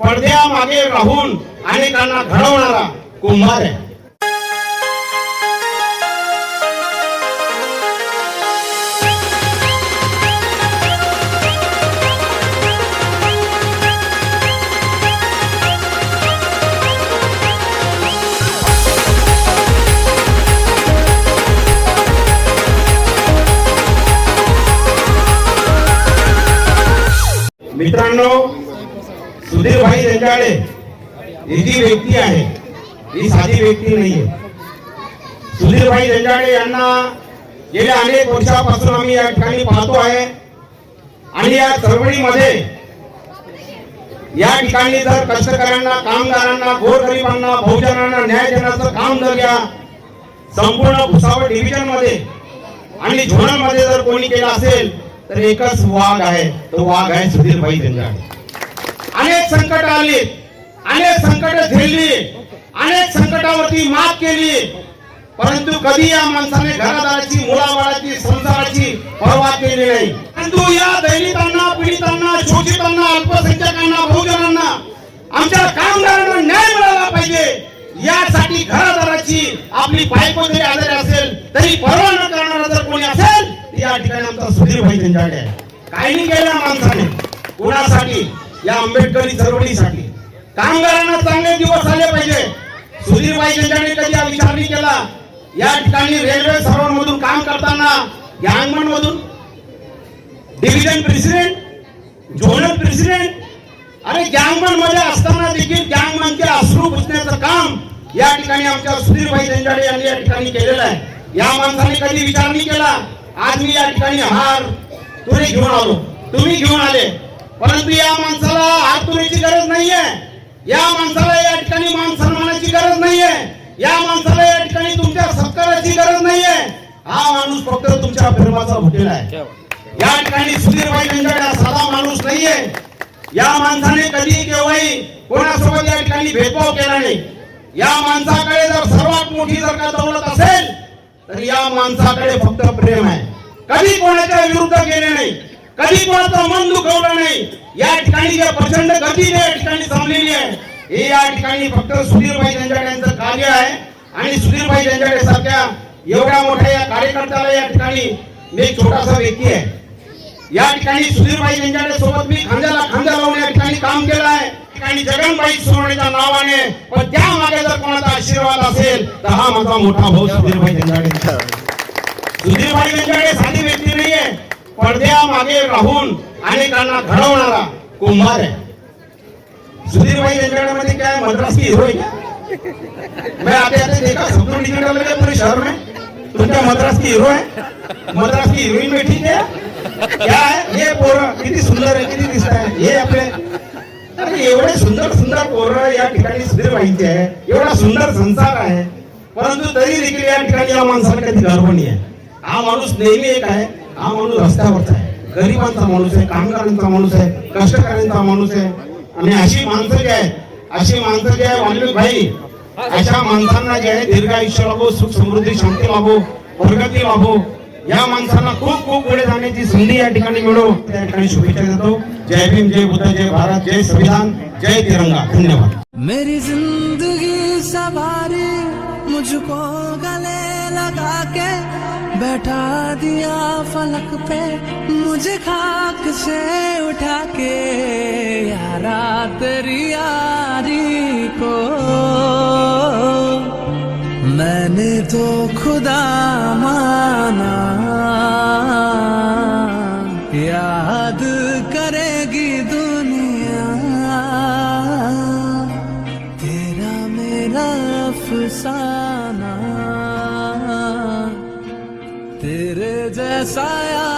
पडद्या मागे राहून अनेकांना घडवणारा कुंभार आहे. मित्रांनो सुधीरभाई यांच्याकडे ही जी व्यक्ती आहे. ही साधी व्यक्ती नाहीये. सुधीरभाई रेंजाळे यांना गेल्या अनेक वर्षापासून आम्ही या ठिकाणी पाहतो आहे. आणि या चळवळीमध्ये या ठिकाणी जर कष्टकऱ्यांना कामगारांना गोरगरिबांना बहुजनांना न्याय देण्याचं काम जर या संपूर्ण भुसावळ डिव्हिजनमध्ये आणि झोनलमध्ये जर कोणी केलं असेल तर एकच वाघ आहे. तो वाघ आहे सुधीरभाई त्यांच्याकडे अनेक संकट आली. अनेक संकट झेलली. अनेक संकटावरती मात केली. परंतु कधी या माणसाने घरादाराची मुलाबाळाची संसाराची परवा केली नाही. परंतु या दैनिकांना पीडितांना शोषितांना अल्पसंख्याकांना बहुजनांना आमच्या कामगारांना न्याय मिळाला पाहिजे. यासाठी घरादाराची आपली बायको जरी आजारी असेल तरी परवा न करणारा जर कोणी असेल या ठिकाणी आमचा सुधीर भाई त्यांच्याकडे आहे. काही नाही केलं माणसाने. कुणासाठी? या आंबेडकरी चळवळीसाठी. कामगारांना चांगले दिवस आले पाहिजे. सुधीरबाई यांच्याने कधी हा विचार नाही केला? या ठिकाणी रेल्वे सर्वांमधून काम करताना गँगमन मधून डिव्हिजन प्रेसिडेंट झोनल प्रेसिडेंट अरे गँगमनमध्ये असताना देखील गँगमनचे अश्रू पुसण्याचं काम या ठिकाणी आमच्या सुधीरभाई त्यांच्याकडे यांनी या ठिकाणी केलेलं आहे. या माणसाने कधी विचार नाही केला? आज मी या ठिकाणी हार तुरे घेऊन आलो. तुम्ही घेऊन आले. परंतु या माणसाला हात तुरीची गरज नाहीये. या माणसाला या ठिकाणी मान सन्मानाची गरज नाहीये. या माणसाला या ठिकाणी तुमच्या सत्काराची गरज नाहीये. हा माणूस फक्त तुमच्या प्रेमाचा भुकेला आहे. या ठिकाणी सुधीरभाई यांच्याकडे हा साधा माणूस नाहीये. या माणसाने कधी केव्हाही कोणासोबत या ठिकाणी भेदभाव केला नाही. या माणसाकडे जर सर्वात मोठी जर का दौलत असेल तर या माणसाकडे फक्त प्रेम आहे. कधी कोणाच्या विरुद्ध गेले नाही. कधी कोणाचं मन दुखवलं नाही. या ठिकाणी ज्या प्रचंड गती या ठिकाणी जमलेली आहे हे या ठिकाणी फक्त सुधीरभाई यांच्याकडे यांचं कार्य आहे. आणि सुधीरभाई यांच्याकडे सारख्या एवढ्या मोठ्या या कार्यकर्त्याला या ठिकाणी मी एक छोटासा व्यक्ती आहे. या ठिकाणी सुधीरभाई यांच्याकडे सोबत मी खांद्याला खांदा लावून या ठिकाणी काम केलं आहे. ठिकाणी जगनबाई सोनेच्या नावाने पण त्या मागे जर कोणाचा आशीर्वाद असेल तर हा माझा मोठा भाऊ सुधीरभाई यांच्याकडे सुधीरभाई यांच्याकडे साधी व्यक्ती नाहीये. पडद्या मागे राहून अनेकांना घडवणारा कुंभार आहे. सुधीरबाई यांच्याकडे काय क्या मद्रास की? हिरो है क्या मैं आते आते देखा सब निकल लगे पूरे शहर में तुमच्या मद्रास की हिरो है मद्रास की हिरोईन बैठी है क्या है? हे पोरं किती सुंदर आहे किती दिसत आहे? हे आपले. अरे एवढे सुंदर सुंदर पोरं या ठिकाणी सुधीरबाईंचे आहे. एवढा सुंदर संसार आहे. परंतु तरी देखील या ठिकाणी या माणसाला कधी गर्व नाही आहे. हा माणूस नेहमी एक आहे. हा माणूस रस्त्यावरचा आहे. गरिबांचा माणूस आहे कामगारांचा माणूस आहे कष्टकऱ्यांचा माणूस आहे. आणि अशी माणसं जी आहेत अशी माणसं जी आहे वाल्मिक भाई अशा माणसांना जे आहे दीर्घ आयुष्य लाभो सुख समृद्धी शांती लाभो प्रगती लाभो या माणसांना खूप खूप पुढे जाण्याची संधी या ठिकाणी मिळो त्या ठिकाणी शुभेच्छा देतो. जय भीम जय बुद्ध जय भारत जय संविधान जय तिरंगा. धन्यवाद. मेरी जिंदगी सवारी मुझको गले लगा के बैठा दिया फलक पे मुझे खाक से उठा के यारा तेरी यारी को। मैंने तो खुदा माना याद करेगी दुनिया। तेरा मेरा अफसाना ऐसा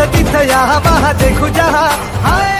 तिथं तिथं या हवा देखू जहा. हाय!